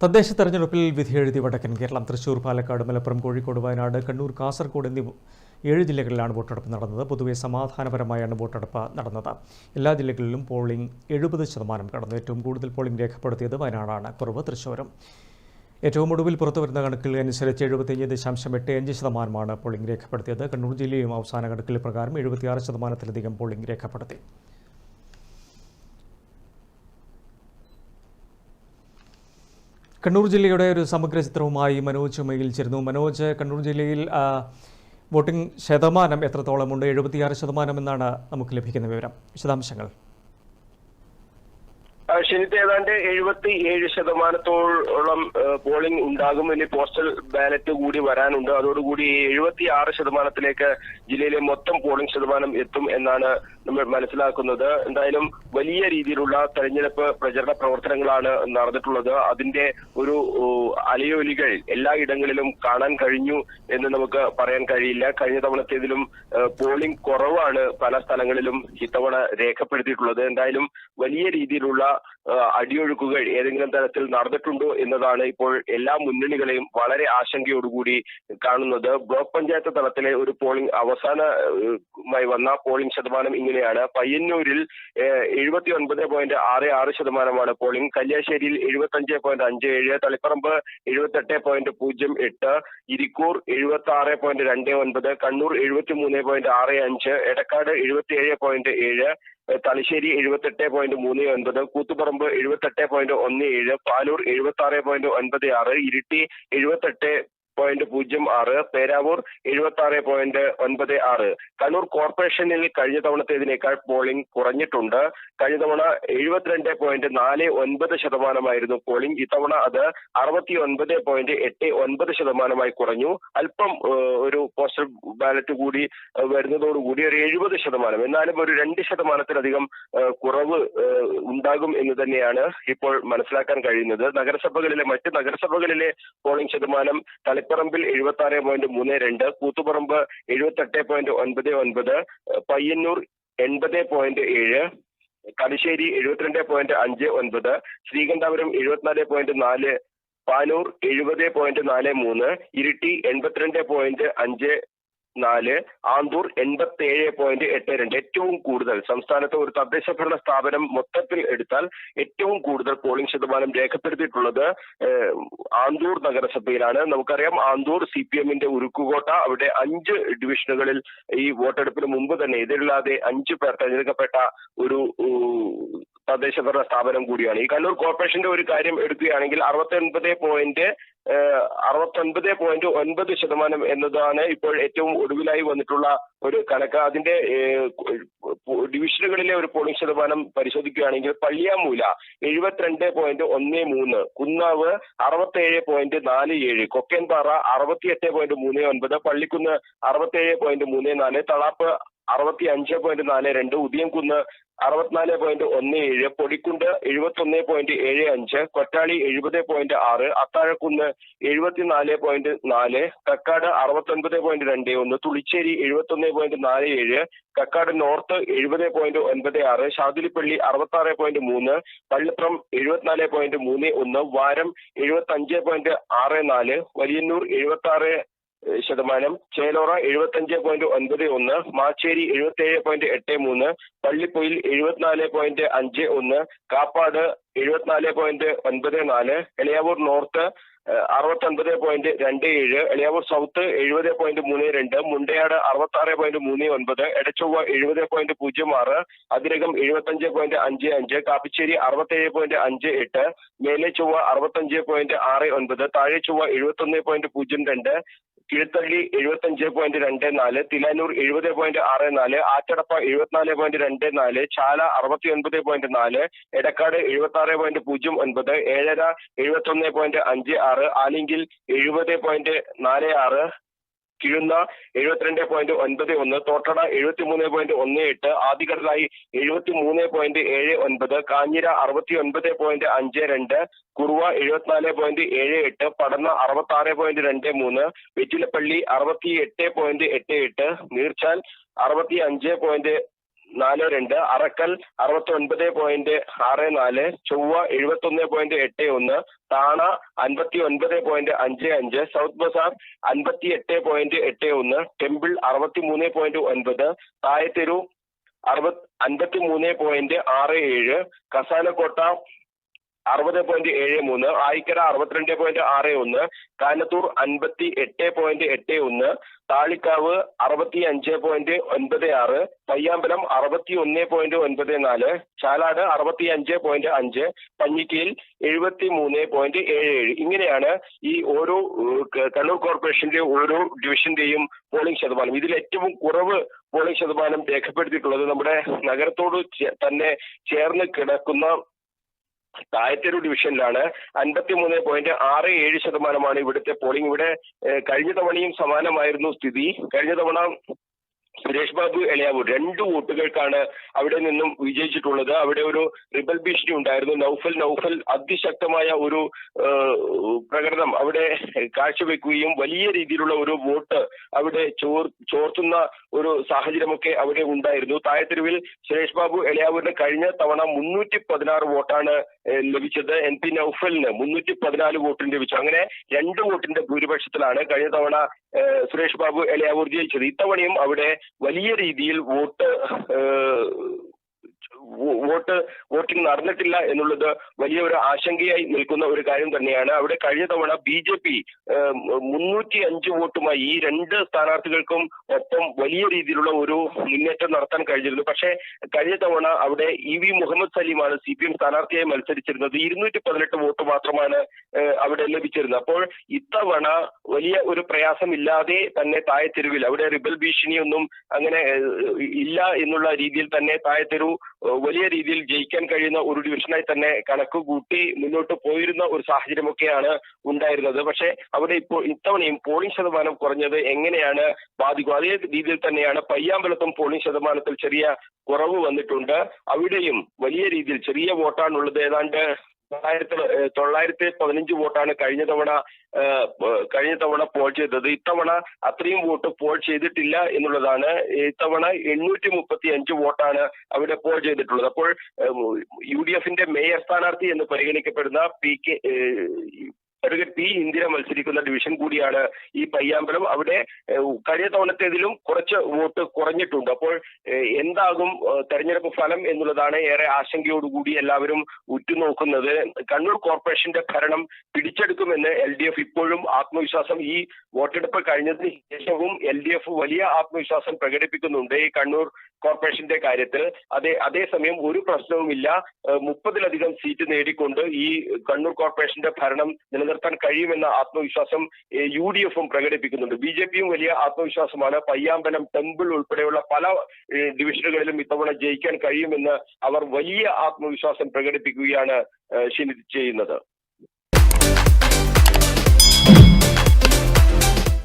തദ്ദേശ തെരഞ്ഞെടുപ്പിൽ വിധിയെഴുതി വടക്കൻ കേരളം. തൃശൂർ പാലക്കാട് മലപ്പുറം കോഴിക്കോട് വയനാട് കണ്ണൂർ കാസർഗോഡ് എന്നീ ഏഴ് ജില്ലകളിലാണ് വോട്ടെടുപ്പ് നടന്നത്. പൊതുവെ സമാധാനപരമായാണ് വോട്ടെടുപ്പ് നടന്നത്. എല്ലാ ജില്ലകളിലും പോളിംഗ് എഴുപത് ശതമാനം കടന്നു. ഏറ്റവും കൂടുതൽ പോളിംഗ് രേഖപ്പെടുത്തിയത് വയനാടാണ്. കുറവ് തൃശ്ശൂരും ഏറ്റവും ഒടുവിൽ പുറത്തുവരുന്ന കണക്കിൽ അനുസരിച്ച് എഴുപത്തിയഞ്ച് ദശാംശം എട്ട് അഞ്ച് ശതമാനമാണ് പോളിംഗ് രേഖപ്പെടുത്തിയത്. കണ്ണൂർ ജില്ലയും അവസാന കണക്കിൽ പ്രകാരം എഴുപത്തിയാറ് ശതമാനത്തിലധികം പോളിംഗ് രേഖപ്പെടുത്തി. കണ്ണൂർ ജില്ലയുടെ ഒരു സമഗ്ര ചിത്രവുമായി മനോജ് ചുമയിൽ ചേരുന്നു മനോജ് കണ്ണൂർ ജില്ലയിൽ വോട്ടിംഗ് ശതമാനം എത്രത്തോളമുണ്ട്? എഴുപത്തിയാറ് ശതമാനം എന്നാണ് നമുക്ക് ലഭിക്കുന്ന വിവരം. വിശദാംശങ്ങൾ. ആ, ശനിത്ത് ഏതാണ്ട് എഴുപത്തി ഏഴ് ശതമാനത്തോളം പോളിംഗ് ഉണ്ടാകും. ഇനി പോസ്റ്റൽ ബാലറ്റ് കൂടി വരാനുണ്ട്. അതോടുകൂടി എഴുപത്തി ആറ് ശതമാനത്തിലേക്ക് ജില്ലയിലെ മൊത്തം പോളിംഗ് ശതമാനം എത്തും എന്നാണ് നമ്മൾ മനസ്സിലാക്കുന്നത്. എന്തായാലും വലിയ രീതിയിലുള്ള തെരഞ്ഞെടുപ്പ് പ്രചരണ പ്രവർത്തനങ്ങളാണ് നടന്നിട്ടുള്ളത്. അതിന്റെ ഒരു അലയൊലികൾ എല്ലാ ഇടങ്ങളിലും കാണാൻ കഴിഞ്ഞു എന്ന് നമുക്ക് പറയാൻ കഴിയില്ല. കഴിഞ്ഞ തവണത്തേതിലും പോളിംഗ് കുറവാണ് പല സ്ഥലങ്ങളിലും ഇത്തവണ രേഖപ്പെടുത്തിയിട്ടുള്ളത്. എന്തായാലും വലിയ രീതിയിലുള്ള അടിയൊഴുക്കുകൾ ഏതെങ്കിലും തരത്തിൽ നടന്നിട്ടുണ്ടോ എന്നതാണ് ഇപ്പോൾ എല്ലാ മുന്നണികളെയും വളരെ ആശങ്കയോടുകൂടി കാണുന്നത്. ബ്ലോക്ക് പഞ്ചായത്ത് തലത്തിലെ ഒരു പോളിംഗ് അവസാനമായി വന്ന പോളിംഗ് ശതമാനം ഇങ്ങനെയാണ്. പയ്യന്നൂരിൽ എഴുപത്തി ഒൻപത് പോയിന്റ് ആറ് ആറ് ശതമാനമാണ് പോളിംഗ്. കല്യാശ്ശേരിയിൽ എഴുപത്തി അഞ്ച് പോയിന്റ് അഞ്ച് ഏഴ് തളിപ്പറമ്പ് എഴുപത്തെട്ട് പോയിന്റ് പൂജ്യം എട്ട് ഇരിക്കൂർ എഴുപത്തി ആറ് പോയിന്റ് രണ്ട് ഒൻപത് കണ്ണൂർ എഴുപത്തി മൂന്ന് പോയിന്റ് ആറ് അഞ്ച് എടക്കാട് എഴുപത്തി ഏഴ് പോയിന്റ് ഏഴ് തലശ്ശേരി എഴുപത്തെട്ട് പോയിന്റ് മൂന്ന് ഒൻപത് കൂത്തുപറമ്പ് എഴുപത്തെട്ട് പോയിന്റ് ഒന്ന് ഏഴ് പാലൂർ എഴുപത്തി ആറ് പോയിന്റ് ഒൻപത് ആറ് ഇരിട്ടി എഴുപത്തെട്ട് പോയിന്റ് പൂജ്യം ആറ് പേരാവൂർ എഴുപത്തി ആറ് പോയിന്റ് ഒൻപത് ആറ്. കണ്ണൂർ കോർപ്പറേഷനിൽ കഴിഞ്ഞ തവണത്തേതിനേക്കാൾ പോളിംഗ് കുറഞ്ഞിട്ടുണ്ട്. കഴിഞ്ഞ തവണ എഴുപത്തിരണ്ട് പോയിന്റ് നാല് ഒൻപത് ശതമാനമായിരുന്നു പോളിംഗ് ഇത്തവണ അത് അറുപത്തി ഒൻപത് പോയിന്റ് എട്ട് ഒൻപത് ശതമാനമായി കുറഞ്ഞു. അല്പം ഒരു പോസ്റ്റൽ ബാലറ്റ് കൂടി വരുന്നതോടുകൂടി ഒരു എഴുപത് ശതമാനം. എന്നാലും ഒരു രണ്ട് ശതമാനത്തിലധികം കുറവ് ഉണ്ടാകും എന്ന് തന്നെയാണ് ഇപ്പോൾ മനസ്സിലാക്കാൻ കഴിയുന്നത്. നഗരസഭകളിലെ മറ്റ് നഗരസഭകളിലെ പോളിംഗ് ശതമാനം തളിപ്പറമ്പിൽ എഴുപത്തി ആറ് പോയിന്റ് മൂന്ന് രണ്ട് കൂത്തുപറമ്പ് എഴുപത്തെട്ട് പോയിന്റ് ഒൻപത് ഒൻപത് പയ്യന്നൂർ എൺപത് പോയിന്റ് ഏഴ് തലശ്ശേരി എഴുപത്തിരണ്ട് പോയിന്റ് അഞ്ച് ഒൻപത് ശ്രീകണ്ഠാപുരം എഴുപത്തിനാല് പോയിന്റ് നാല് പാനൂർ എഴുപത് പോയിന്റ് നാല് മൂന്ന് ഇരിട്ടി എൺപത്തിരണ്ട് പോയിന്റ് അഞ്ച് നാല് ആന്തൂർ എൺപത്തി ഏഴ് പോയിന്റ് എട്ട് രണ്ട് ഏറ്റവും കൂടുതൽ. സംസ്ഥാനത്തെ ഒരു തദ്ദേശ ഭരണ സ്ഥാപനം മൊത്തത്തിൽ എടുത്താൽ ഏറ്റവും കൂടുതൽ പോളിംഗ് ശതമാനം രേഖപ്പെടുത്തിയിട്ടുള്ളത് ആന്തൂർ നഗരസഭയിലാണ്. നമുക്കറിയാം ആന്തൂർ സി പി എമ്മിന്റെ ഉരുക്കുകോട്ട അവിടെ അഞ്ച് ഡിവിഷനുകളിൽ ഈ വോട്ടെടുപ്പിന് മുമ്പ് തന്നെ എതിരില്ലാതെ അഞ്ചു പേർ തെരഞ്ഞെടുക്കപ്പെട്ട ഒരു തദ്ദേശ ഭരണ സ്ഥാപനം കൂടിയാണ്. ഈ കണ്ണൂർ കോർപ്പറേഷന്റെ ഒരു കാര്യം എടുക്കുകയാണെങ്കിൽ അറുപത്തി ഒൻപത് പോയിന്റ് അറുപത്തൊൻപത് പോയിന്റ് ഒൻപത് ശതമാനം എന്നതാണ് ഇപ്പോൾ ഏറ്റവും ഒടുവിലായി വന്നിട്ടുള്ള ഒരു കണക്ക്. അതിന്റെ ഡിവിഷനുകളിലെ ഒരു പോളിംഗ് ശതമാനം പരിശോധിക്കുകയാണെങ്കിൽ പള്ളിയാമൂല എഴുപത്തിരണ്ട് പോയിന്റ് ഒന്ന് മൂന്ന് കുന്നാവ് അറുപത്തേഴ് പോയിന്റ് നാല് ഏഴ് കൊക്കേൻപാറ അറുപത്തിയെട്ട് പോയിന്റ് മൂന്ന് ഒൻപത് പള്ളിക്കുന്ന് അറുപത്തേഴ് പോയിന്റ് മൂന്ന് നാല് തളാപ്പ് അറുപത്തി അഞ്ച് പോയിന്റ് നാല് രണ്ട് ഉദിയംകുന്ന് അറുപത്തിനാല് പോയിന്റ് ഒന്ന് ഏഴ് പൊടിക്കുണ്ട് എഴുപത്തൊന്ന് പോയിന്റ് ഏഴ് അഞ്ച് കൊറ്റാളി എഴുപത് പോയിന്റ് ആറ് അത്താഴക്കുന്ന് എഴുപത്തിനാല് പോയിന്റ് നാല് കക്കാട് അറുപത്തൊൻപത് പോയിന്റ് രണ്ട് ഒന്ന് തുളിച്ചേരി എഴുപത്തൊന്ന് പോയിന്റ് നാല് ഏഴ് കക്കാട് നോർത്ത് എഴുപത് പോയിന്റ് ഒൻപത് ആറ് ഷാദിലിപ്പള്ളി അറുപത്തി ആറ് പോയിന്റ് മൂന്ന് പള്ളിപ്പുറം എഴുപത്തിനാല് പോയിന്റ് മൂന്ന് ഒന്ന് വാരം എഴുപത്തി അഞ്ച് പോയിന്റ് ആറ് നാല് വലിയന്നൂർ എഴുപത്തി ആറ് ശതമാനം. ചേലോറ എഴുപത്തഞ്ച് പോയിന്റ് ഒൻപത് ഒന്ന് മാച്ചേരി എഴുപത്തേഴ് പോയിന്റ് എട്ട് മൂന്ന് പള്ളിപ്പൊയിൽ എഴുപത്തിനാല് പോയിന്റ് അഞ്ച് ഒന്ന് കാപ്പാട് എഴുപത്തിനാല് പോയിന്റ് ഒൻപത് നാല് എളിയാവൂർ നോർത്ത് അറുപത്തൊൻപത് പോയിന്റ് രണ്ട് ഏഴ് എളിയാവൂർ സൗത്ത് എഴുപത് പോയിന്റ് മൂന്ന് രണ്ട് മുണ്ടയാട് അറുപത്തി ആറ് പോയിന്റ് മൂന്ന് ഒൻപത് എടച്ചൊവ്വ എഴുപത് പോയിന്റ് പൂജ്യം ആറ് അതിരകം എഴുപത്തഞ്ച് പോയിന്റ് അഞ്ച് അഞ്ച് കാപ്പിശ്ശേരി അറുപത്തേഴ് പോയിന്റ് അഞ്ച് എട്ട് മേലെ ചൊവ്വ അറുപത്തഞ്ച് പോയിന്റ് ആറ് ഒൻപത് താഴെ ചൊവ്വ എഴുപത്തൊന്ന് പോയിന്റ് പൂജ്യം രണ്ട് കിഴുത്തള്ളി എഴുപത്തഞ്ച് പോയിന്റ് രണ്ട് നാല് തിലാനൂർ എഴുപത് പോയിന്റ് ആറ് നാല് ആറ്റടപ്പ എഴുപത്തിനാല് പോയിന്റ് രണ്ട് നാല് ചാല അറുപത്തി ഒൻപത് പോയിന്റ് നാല് എടക്കാട് എഴുപത്തി ആറ് പോയിന്റ് പൂജ്യം ഒൻപത് ഏഴര എഴുപത്തി ഒന്ന് പോയിന്റ് അഞ്ച് ആറ് ആലിങ്കിൽ എഴുപത് പോയിന്റ് നാല് ആറ് കിഴുന്ന എഴുപത്തിരണ്ട് പോയിന്റ് ഒൻപത് ഒന്ന് തോട്ടട എഴുപത്തിമൂന്ന് പോയിന്റ് ഒന്ന് എട്ട് ആദികടലായി എഴുപത്തി മൂന്ന് പോയിന്റ് ഏഴ് ഒൻപത് കാഞ്ഞിര അറുപത്തി ഒൻപത് പോയിന്റ് അഞ്ച് രണ്ട് കുറുവ എഴുപത്തിനാല് പോയിന്റ് ഏഴ് എട്ട് പടന്ന അറുപത്തി ആറ് പോയിന്റ് രണ്ട് മൂന്ന് വെറ്റിലപ്പള്ളി അറുപത്തി എട്ട് പോയിന്റ് എട്ട് എട്ട് നീർച്ചാൽ അറുപത്തി അഞ്ച് പോയിന്റ് നാല് രണ്ട്. അറക്കൽ അറുപത്തി ഒൻപത് പോയിന്റ് ആറ് നാല്. ചൊവ്വ എഴുപത്തി ഒന്ന് പോയിന്റ് എട്ട് ഒന്ന്. താണ അൻപത്തി ഒൻപത് പോയിന്റ് അഞ്ച് അഞ്ച്. സൗത്ത് ബസാർ അൻപത്തി എട്ട് പോയിന്റ് എട്ട് ഒന്ന്. ടെമ്പിൾ അറുപത്തി മൂന്ന് പോയിന്റ് ഒൻപത്. തായത്തെരു അറുപത് അൻപത്തി മൂന്ന് പോയിന്റ് ആറ് ഏഴ്. കസാലക്കോട്ട അറുപത് പോയിന്റ് ഏഴ് മൂന്ന് ആയിക്കര അറുപത്തിരണ്ട് പോയിന്റ് ആറ് ഒന്ന് കാനത്തൂർ അൻപത്തി എട്ട് പോയിന്റ് എട്ട് ഒന്ന് താളിക്കാവ് അറുപത്തി അഞ്ച് പോയിന്റ് ഒൻപത് ആറ് പയ്യാമ്പലം അറുപത്തി ഒന്ന് പോയിന്റ് ഒൻപത് നാല് ചാലാട് അറുപത്തി അഞ്ച് പോയിന്റ് അഞ്ച് പഞ്ഞിക്കയിൽ എഴുപത്തി മൂന്ന് പോയിന്റ് ഏഴ് ഏഴ്. ഇങ്ങനെയാണ് ഈ ഓരോ കണ്ണൂർ കോർപ്പറേഷന്റെ ഓരോ ഡിവിഷന്റെയും പോളിംഗ് ശതമാനം. ഇതിൽ ഏറ്റവും കുറവ് പോളിംഗ് ശതമാനം രേഖപ്പെടുത്തിയിട്ടുള്ളത് നമ്മുടെ നഗരത്തോട് തന്നെ ചേർന്ന് കിടക്കുന്ന തായത്തേരു ഡിവിഷനിലാണ്. അൻപത്തി മൂന്ന് പോയിന്റ് ആറ് ഏഴ് ശതമാനമാണ് ഇവിടുത്തെ പോളിംഗ്. ഇവിടെ കഴിഞ്ഞ തവണയും സമാനമായിരുന്നു സ്ഥിതി. കഴിഞ്ഞ തവണ സുരേഷ് ബാബു എളയാവൂർ. രണ്ട് വോട്ടുകൾക്കാണ് അവിടെ നിന്നും വിജയിച്ചിട്ടുള്ളത്. അവിടെ ഒരു റിബൽ ഭീഷണി ഉണ്ടായിരുന്നു. നൌഫൽ നൌഫൽ അതിശക്തമായ ഒരു പ്രകടനം അവിടെ കാഴ്ചവെക്കുകയും വലിയ രീതിയിലുള്ള ഒരു വോട്ട് അവിടെ ചോർ ചോർത്തുന്ന ഒരു സാഹചര്യമൊക്കെ അവിടെ ഉണ്ടായിരുന്നു. താഴെത്തെരുവിൽ സുരേഷ് ബാബു എളയാവൂരിന് കഴിഞ്ഞ തവണ മുന്നൂറ്റി പതിനാറ് വോട്ടാണ് ലഭിച്ചത്. എൻ പി നൌഫലിന് മുന്നൂറ്റി പതിനാല് വോട്ടിന് ലഭിച്ചു. അങ്ങനെ രണ്ട് വോട്ടിന്റെ ഭൂരിപക്ഷത്തിലാണ് കഴിഞ്ഞ തവണ സുരേഷ് ബാബു എളയാവൂർ ജയിച്ചത്. ഇത്തവണയും അവിടെ വലിയ രീതിയിൽ വോട്ട് വോട്ട് വോട്ടിംഗ് നടന്നിട്ടില്ല എന്നുള്ളത് വലിയ ഒരു ആശങ്കയായി നിൽക്കുന്ന ഒരു കാര്യം തന്നെയാണ്. അവിടെ കഴിഞ്ഞ തവണ ബി ജെ പി മുന്നൂറ്റി അഞ്ച് വോട്ടുമായി ഈ രണ്ട് സ്ഥാനാർത്ഥികൾക്കും ഒപ്പം വലിയ രീതിയിലുള്ള ഒരു മുന്നേറ്റം നടത്താൻ കഴിഞ്ഞിരുന്നു. പക്ഷേ കഴിഞ്ഞ തവണ അവിടെ ഇ വി മുഹമ്മദ് സലീമാണ് സി പി എം സ്ഥാനാർത്ഥിയായി മത്സരിച്ചിരുന്നത്. ഇരുന്നൂറ്റി പതിനെട്ട് വോട്ട് മാത്രമാണ് അവിടെ ലഭിച്ചിരുന്നത്. അപ്പോൾ ഇത്തവണ വലിയ ഒരു പ്രയാസമില്ലാതെ തന്നെ താഴെത്തെരുവിൽ അവിടെ റിബൽ ഭീഷണിയൊന്നും അങ്ങനെ ഇല്ല എന്നുള്ള രീതിയിൽ തന്നെ താഴെത്തെരു വലിയ രീതിയിൽ ജയിക്കാൻ കഴിയുന്ന ഒരു ഡിവിഷനായി തന്നെ കണക്ക് കൂട്ടി മുന്നോട്ട് പോയിരുന്ന ഒരു സാഹചര്യമൊക്കെയാണ് ഉണ്ടായിരുന്നത്. പക്ഷേ അവിടെ ഇപ്പോൾ ഇത്തവണയും പോളിംഗ് ശതമാനം കുറഞ്ഞത് എങ്ങനെയാണ് ബാധിക്കും? അതേ രീതിയിൽ തന്നെയാണ് പയ്യാമ്പലത്തും പോളിംഗ് ശതമാനത്തിൽ ചെറിയ കുറവ് വന്നിട്ടുണ്ട്. അവിടെയും വലിയ രീതിയിൽ ചെറിയ വോട്ടാണുള്ളത്. ഏതാണ്ട് തൊള്ളായിരത്തി തൊള്ളായിരത്തി പതിനഞ്ച് വോട്ടാണ് കഴിഞ്ഞ തവണ കഴിഞ്ഞ തവണ പോൾ ചെയ്തത്. ഇത്തവണ അത്രയും വോട്ട് പോൾ ചെയ്തിട്ടില്ല എന്നുള്ളതാണ്. ഇത്തവണ എണ്ണൂറ്റി മുപ്പത്തി അഞ്ച് വോട്ടാണ് അവിടെ പോൾ ചെയ്തിട്ടുള്ളത്. അപ്പോൾ യു ഡി എഫിന്റെ മേയർ സ്ഥാനാർത്ഥി എന്ന് പരിഗണിക്കപ്പെടുന്ന P K advocate P Indira മത്സരിക്കുന്ന ഡിവിഷൻ കൂടിയാണ് ഈ പയ്യാമ്പലം. അവിടെ കഴിഞ്ഞ തവണത്തേതിലും കുറച്ച് വോട്ട് കുറഞ്ഞിട്ടുണ്ട്. അപ്പോൾ എന്താകും തെരഞ്ഞെടുപ്പ് ഫലം എന്നുള്ളതാണ് ഏറെ ആശങ്കയോടുകൂടി എല്ലാവരും ഉറ്റുനോക്കുന്നത്. കണ്ണൂർ കോർപ്പറേഷന്റെ ഭരണം പിടിച്ചെടുക്കുമെന്ന് എൽ ഡി എഫ് ഇപ്പോഴും ആത്മവിശ്വാസം ഈ വോട്ടെടുപ്പ് കഴിഞ്ഞതിന് ശേഷവും എൽ ഡി എഫ് വലിയ ആത്മവിശ്വാസം പ്രകടിപ്പിക്കുന്നുണ്ട് ഈ കണ്ണൂർ കോർപ്പറേഷന്റെ കാര്യത്തിൽ. അതേ അതേസമയം ഒരു പ്രശ്നവുമില്ല. മുപ്പതിലധികം സീറ്റ് നേടിക്കൊണ്ട് ഈ കണ്ണൂർ കോർപ്പറേഷന്റെ ഭരണം നിലനിർത്താൻ കഴിയുമെന്ന ആത്മവിശ്വാസം യു ഡി എഫും പ്രകടിപ്പിക്കുന്നുണ്ട്. ബി ജെ പിയും വലിയ ആത്മവിശ്വാസമാണ്. പയ്യാമ്പലം ടെമ്പിൾ ഉൾപ്പെടെയുള്ള പല ഡിവിഷനുകളിലും ഇത്തവണ ജയിക്കാൻ കഴിയുമെന്ന് അവർ വലിയ ആത്മവിശ്വാസം പ്രകടിപ്പിക്കുകയാണ് ചെയ്യുന്നത്.